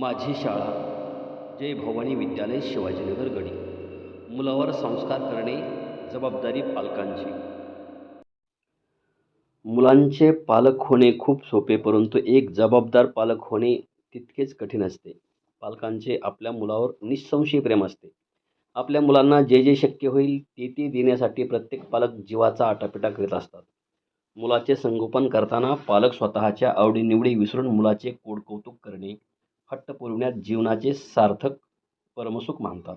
माझी शाळा जय भवानी विद्यालय शिवाजीनगर गडी. मुलावर संस्कार करणे जबाबदारी पालकांची. मुलांचे पालक होणे खूप सोपे परंतु एक जबाबदार पालक होणे तितकेच कठीण असते. पालकांचे आपल्या मुलावर निःसंशय प्रेम असते. आपल्या मुलांना जे जे शक्य होईल ते ते देण्यासाठी प्रत्येक पालक जीवाचा आटापिटा करीत असतात. मुलाचे संगोपन करताना पालक स्वतःच्या आवडीनिवडी विसरून मुलाचे कोडकौतुक करणे हट्ट पुरविण्यात जीवनाचे सार्थक परमसुख मानतात.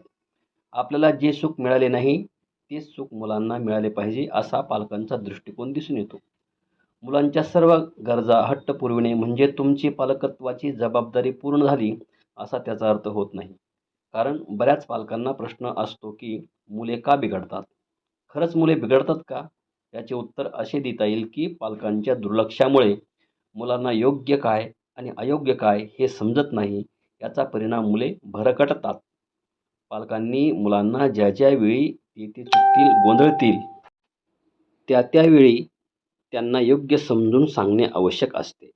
आपल्याला जे सुख मिळाले नाही तेच सुख मुलांना मिळाले पाहिजे असा पालकांचा दृष्टिकोन दिसून येतो. मुलांच्या सर्व गरजा हट्ट पुरविणे म्हणजे तुमची पालकत्वाची जबाबदारी पूर्ण झाली असा त्याचा अर्थ होत नाही. कारण बऱ्याच पालकांना प्रश्न असतो की मुले का बिघडतात? खरंच मुले बिघडतात का? याचे उत्तर असे देता येईल की पालकांच्या दुर्लक्षामुळे मुलांना योग्य काय आणि अयोग्य काय हे समजत नाही याचा परिणाम मुले भरकटतात. पालकांनी मुलांना ज्या ज्यावेळी ते ते चुकतील गोंधळतील त्या त्यावेळी त्यांना योग्य समजून सांगणे आवश्यक असते.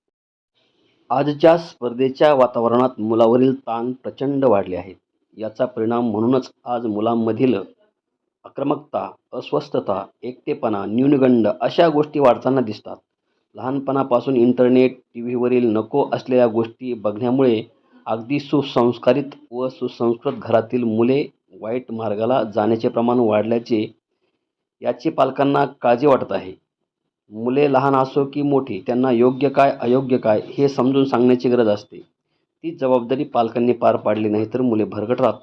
आजच्या स्पर्धेच्या वातावरणात मुलावरील ताण प्रचंड वाढले आहेत. याचा परिणाम म्हणूनच आज मुलांमधील आक्रमकता अस्वस्थता एकटेपणा न्यूनगंड अशा गोष्टी वाढताना दिसतात. लहानपणापासून इंटरनेट टी व्हीवरील नको असलेल्या गोष्टी बघण्यामुळे अगदी सुसंस्कारित व सुसंस्कृत घरातील मुले वाईट मार्गाला जाण्याचे प्रमाण वाढल्याचे याची पालकांना काळजी वाटत आहे. मुले लहान असो की मोठी त्यांना योग्य काय अयोग्य काय हे समजून सांगण्याची गरज असते. ती जबाबदारी पालकांनी पार पाडली नाही तर मुले भरगटतात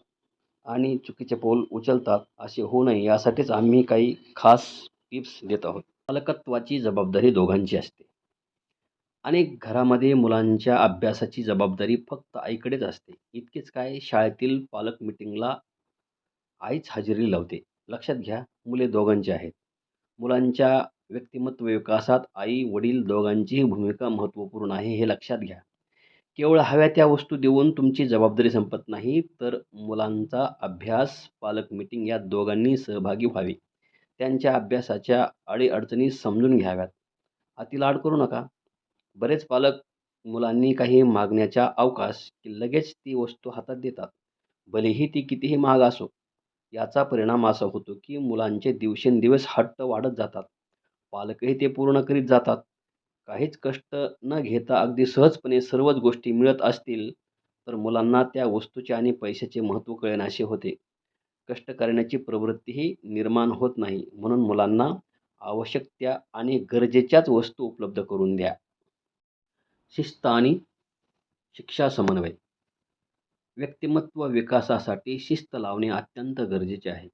आणि चुकीचे पाऊल उचलतात असे होऊ नये यासाठीच आम्ही काही खास टिप्स देत आहोत. पालकत्वाची जबाबदारी दोघांची असते. अनेक घरामध्ये मुलांच्या अभ्यासाची जबाबदारी फक्त आईकडेच असते. इतकेच काय शाळेतील पालक मिटिंगला आईच हजेरी लावते. लक्षात घ्या मुले दोघांची आहेत. मुलांच्या व्यक्तिमत्व विकासात आई वडील दोघांचीही भूमिका महत्त्वपूर्ण आहे हे लक्षात घ्या. केवळ हव्या त्या वस्तू देऊन तुमची जबाबदारी संपत नाही तर मुलांचा अभ्यास पालक मिटिंग या दोघांनी सहभागी व्हावे. त्यांच्या अभ्यासाच्या अडीअडचणी समजून घ्याव्यात. अतिलाड करू नका. बरेच पालक मुलांनी काही मागण्याच्या अवकाश की लगेच ती वस्तू हातात देतात. भलेही ती कितीही महाग असो याचा परिणाम असा होतो की मुलांचे दिवसेंदिवस हट्ट वाढत जातात. पालकही ते पूर्ण करीत जातात. काहीच कष्ट न घेता अगदी सहजपणे सर्वच गोष्टी मिळत असतील तर मुलांना त्या वस्तूचे आणि पैशाचे महत्त्व कळेनासे होते. कष्ट करण्याची प्रवृत्तीही निर्माण होत नाही. म्हणून मुलांना आवश्यक त्या आणि गरजेच्याच वस्तू उपलब्ध करून द्या. शिस्त आणि शिक्षा समन्वय. व्यक्तिमत्व विकासासाठी शिस्त लावणे अत्यंत गरजेचे आहे.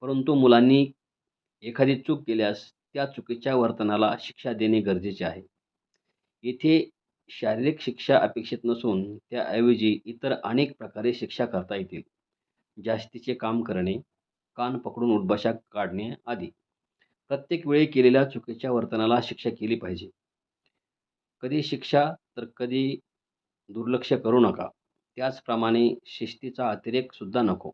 परंतु मुलांनी एखादी चूक केल्यास त्या चुकीच्या वर्तनाला शिक्षा देणे गरजेचे आहे. येथे शारीरिक शिक्षा अपेक्षित नसून त्याऐवजी इतर अनेक प्रकारे शिक्षा करता येतील. जास्तीचे काम करणे कान पकडून उठबशा काढणे आदी. प्रत्येक वेळी केलेल्या चुकीच्या वर्तनाला शिक्षा केली पाहिजे. कधी शिक्षा तर कधी दुर्लक्ष करू नका. त्याचप्रमाणे शिस्तीचा अतिरेकसुद्धा नको.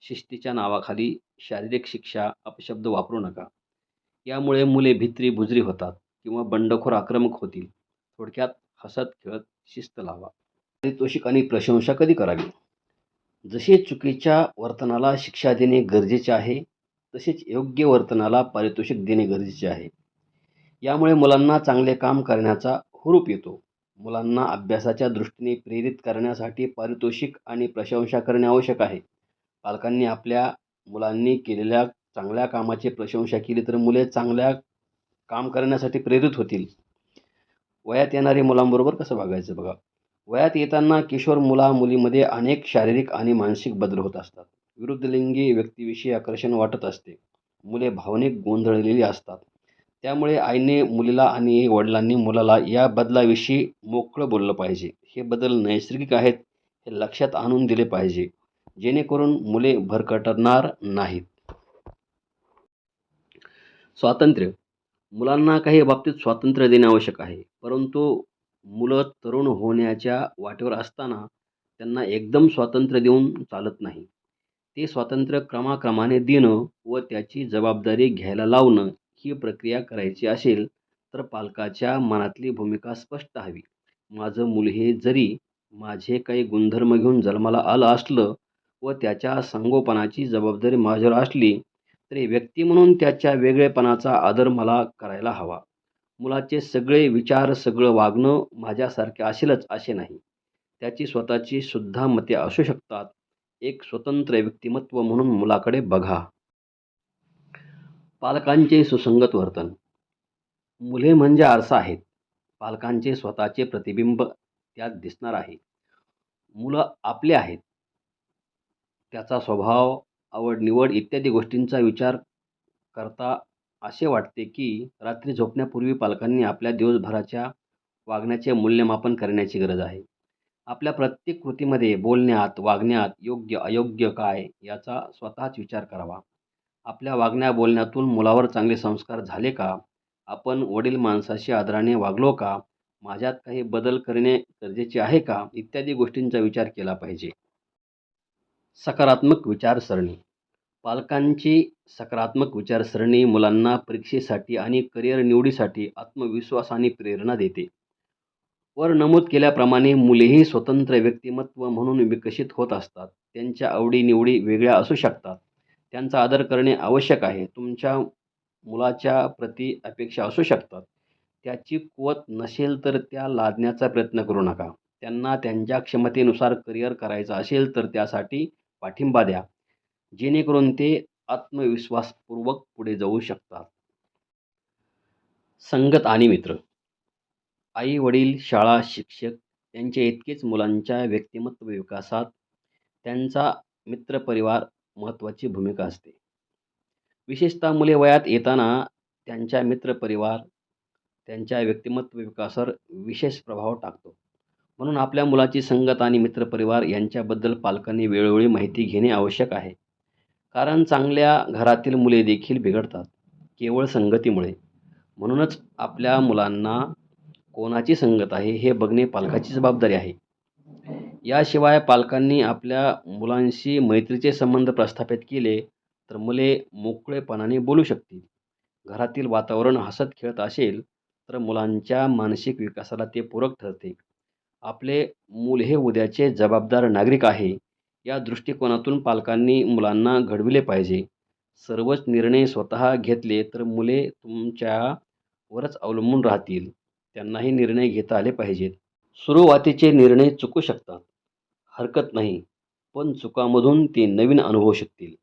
शिस्तीच्या नावाखाली शारीरिक शिक्षा अपशब्द वापरू नका. यामुळे मुले भित्री बुजरी होतात किंवा बंडखोर आक्रमक होतील. थोडक्यात हसत खेळत शिस्त लावा. पारितोषिक आणि प्रशंसा कधी करावी? जसे चुकीच्या वर्तनाला शिक्षा देणे गरजेचे आहे तसेच योग्य वर्तनाला पारितोषिक देणे गरजेचे आहे. यामुळे मुलांना चांगले काम करण्याचा हुरूप येतो. मुलांना अभ्यासाच्या दृष्टीने प्रेरित करण्यासाठी पारितोषिक आणि प्रशंसा करणे आवश्यक आहे. पालकांनी आपल्या मुलांनी केलेल्या चांगल्या कामाची प्रशंसा केली तर मुले चांगल्या काम करण्यासाठी प्रेरित होतील. वयात येणारी मुलांबरोबर कसं वागायचं बघा? वयात येताना किशोर मुला मुलीमध्ये अनेक शारीरिक आणि मानसिक बदल होत असतात. विरुद्धलिंगी व्यक्तीविषयी आकर्षण वाटत असते. मुले भावनिक गोंधळलेली असतात. त्यामुळे आईने मुलीला आणि वडिलांनी मुलाला या बदलाविषयी मोकळं बोललं पाहिजे. हे बदल नैसर्गिक आहेत हे लक्षात आणून दिले पाहिजे. जेणेकरून मुले भरकटणार नाहीत. स्वातंत्र्य. मुलांना काही बाबतीत स्वातंत्र्य देणे आवश्यक आहे. परंतु मुलं तरुण होण्याच्या वाटेवर असताना त्यांना एकदम स्वातंत्र्य देऊन चालत नाही. ते स्वातंत्र्य क्रमाक्रमाने देणं व त्याची जबाबदारी घ्यायला लावणं ही प्रक्रिया करायची असेल तर पालकाच्या मनातली भूमिका स्पष्ट हवी. माझं मुल हे जरी माझे काही गुणधर्म घेऊन जन्माला आलं असलं व त्याच्या संगोपनाची जबाबदारी माझ्यावर असली तरी व्यक्ती म्हणून त्याच्या वेगळेपणाचा आदर मला करायला हवा. मुलाचे सगळे विचार सगळं वागणं माझ्यासारखे असेलच असे नाही. त्याची स्वतःची सुद्धा मते असू शकतात. एक स्वतंत्र व्यक्तिमत्व म्हणून मुलाकडे बघा. पालकांचे सुसंगत वर्तन. मुले म्हणजे आरसा आहेत. पालकांचे स्वतःचे प्रतिबिंब त्यात दिसणार आहे. मुलं आपले आहेत. त्याचा स्वभाव आवड निवड इत्यादी गोष्टींचा विचार करता असे वाटते की रात्री झोपण्यापूर्वी पालकांनी आपल्या दिवसभराच्या वागण्याचे मूल्यमापन करण्याची गरज आहे. आपल्या प्रत्येक कृतीमध्ये बोलण्यात वागण्यात योग्य अयोग्य काय याचा स्वतःच विचार करावा. आपल्या वागण्या बोलण्यातून मुलावर चांगले संस्कार झाले का? आपण वडील माणसाशी आदराने वागलो का? माझ्यात काही बदल करणे गरजेचे आहे का? इत्यादी गोष्टींचा विचार केला पाहिजे. सकारात्मक विचारसरणी. पालकांची सकारात्मक विचारसरणी मुलांना परीक्षेसाठी आणि करिअर निवडीसाठी आत्मविश्वास आणि प्रेरणा देते. वर नमूद केल्याप्रमाणे मुलेही स्वतंत्र व्यक्तिमत्व म्हणून विकसित होत असतात. त्यांच्या आवडीनिवडी वेगळ्या असू शकतात. त्यांचा आदर करणे आवश्यक आहे. तुमच्या मुलाच्या प्रती अपेक्षा असू शकतात. त्याची कुवत नसेल तर त्या लादण्याचा प्रयत्न करू नका. त्यांना त्यांच्या क्षमतेनुसार करिअर करायचं असेल तर त्यासाठी पाठिंबा द्या. जेणेकरून ते आत्मविश्वासपूर्वक पुढे जाऊ शकतात. संगत आणि मित्र आई वडील शाळा शिक्षक यांच्या इतकेच मुलांच्या व्यक्तिमत्व विकासात त्यांचा मित्रपरिवार महत्त्वाची भूमिका असते. विशेषतः मुले वयात येताना त्यांच्या मित्रपरिवार त्यांच्या व्यक्तिमत्व विकासावर विशेष प्रभाव टाकतो. म्हणून आपल्या मुलाची संगत आणि मित्रपरिवार यांच्याबद्दल पालकांनी वेळोवेळी माहिती घेणे आवश्यक आहे. कारण चांगल्या घरातील मुले देखील बिघडतात केवळ संगतीमुळे. म्हणूनच आपल्या मुलांना कोणाची संगत आहे हे बघणे पालकाची जबाबदारी आहे. याशिवाय पालकांनी आपल्या मुलांशी मैत्रीचे संबंध प्रस्थापित केले तर मुले मोकळेपणाने बोलू शकतील. घरातील वातावरण हसत खेळत असेल तर मुलांच्या मानसिक विकासाला ते पूरक ठरते. आपले मूल हे उद्याचे जबाबदार नागरिक आहे. या दृष्टिकोनातून पालकांनी मुलांना घडविले पाहिजे. सर्वच निर्णय स्वतः घेतले तर मुले तुमच्यावरच अवलंबून राहतील. त्यांनाही निर्णय घेता आले पाहिजेत. सुरुवातीचे निर्णय चुकू शकतात. हरकत नाही. पण चुकामधून ते नवीन अनुभवू शकतील.